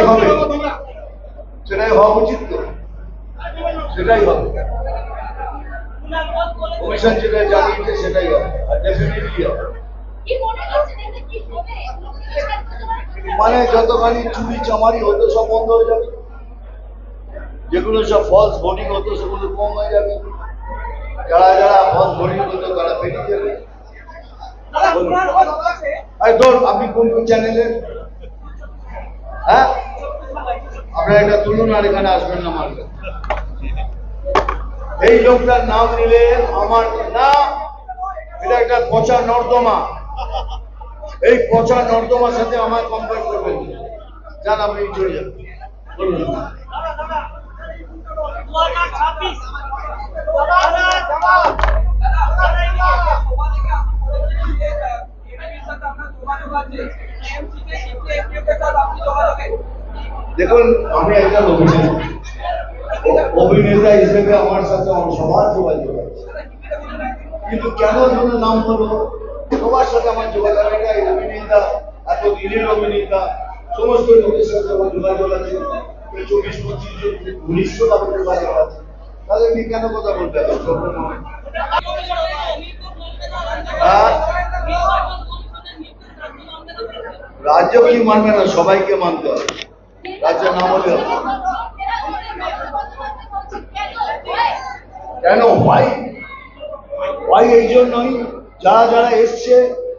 সেটাই হবে। সেটাই হওয়া উচিত তো। সেটাই হবে। কমিশন যেটা জানিয়েছে সেটাই হবে আর ডেফিনেটলি হবে। কি মনে মানে যতখানি চুরি চামারি হতো সব বন্ধ হয়ে যাবে। যেগুলো সব ফলস ভোটিং হতো সেগুলো কম হয়ে যাবে। যারা যারা ফলস ভোটিং হতো তারা বেরিয়ে যাবে। আরে ধর আপনি কোন কোন চ্যানেলে হ্যাঁ? আপনারা এটা তুলুন আর এখানে আসবেন না আমার এই লোকটার নাম নিলে আমার না, এটা একটা পচা নর্দমা। এই পচা নর্দমার সাথে আমার কম্পেয়ার করবেন। যান, আপনি চলে যান। বলুন। দেখুন, আমি একজন অভিনেতা। অভিনেতা হিসেবে আমার সাথে সবার যোগাযোগ আছে। কিন্তু কেন যেন নাম হলো? সবার সাথে আমার যোগাযোগ আছে। অভিনেতা, এত দিনের অভিনেতা, সমস্ত লোকের সাথে আমার যোগাযোগ আছে। চব্বিশ, পঁচিশ জন, উনিশশো আমার যোগাযোগ আছে। আমি কেন কথা বলতে হবে? আর রাজ্য কি মানবে না, সবাইকে মানতে হবে। রাজ্য না হলে কেন? ভাই ভাই এই জন্যই? যারা যারা এসছে,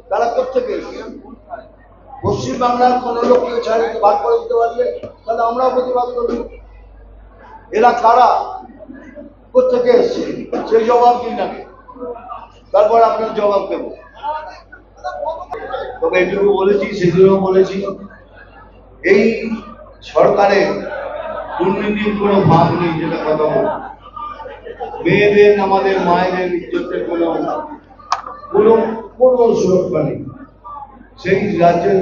তারা কোথেকে এসছে। পশ্চিম বাংলার কোন লোককে ছাড়ে ভাগ করে দিতে পারলে, তাহলে আমরাও প্রতিবাদ করব। এরা কারা? কোথেকে এসছে। সেই জবাব দিন আগে। তারপর আপনার জবাব দেবো। তবে এটুকু বলেছি সেগুলো বলেছি। এই সরকারের দুর্নীতির কোনো ভাগ নেই যেটা কথা বলব। মেয়েদের আমাদের মায়েদের ইজ্জতের কোনো কোনো কোনো সুরক্ষা নেই। সেই রাজ্যের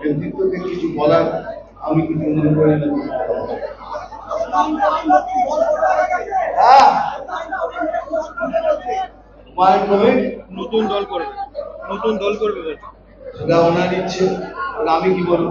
নেতৃত্বকে কিছু বলার আমি কিছু মনে করি না। হ্যাঁ। মায়ের নবীন নতুন দল করবে নতুন দল করবে সেটা ওনার ইচ্ছে আমি কি বলব?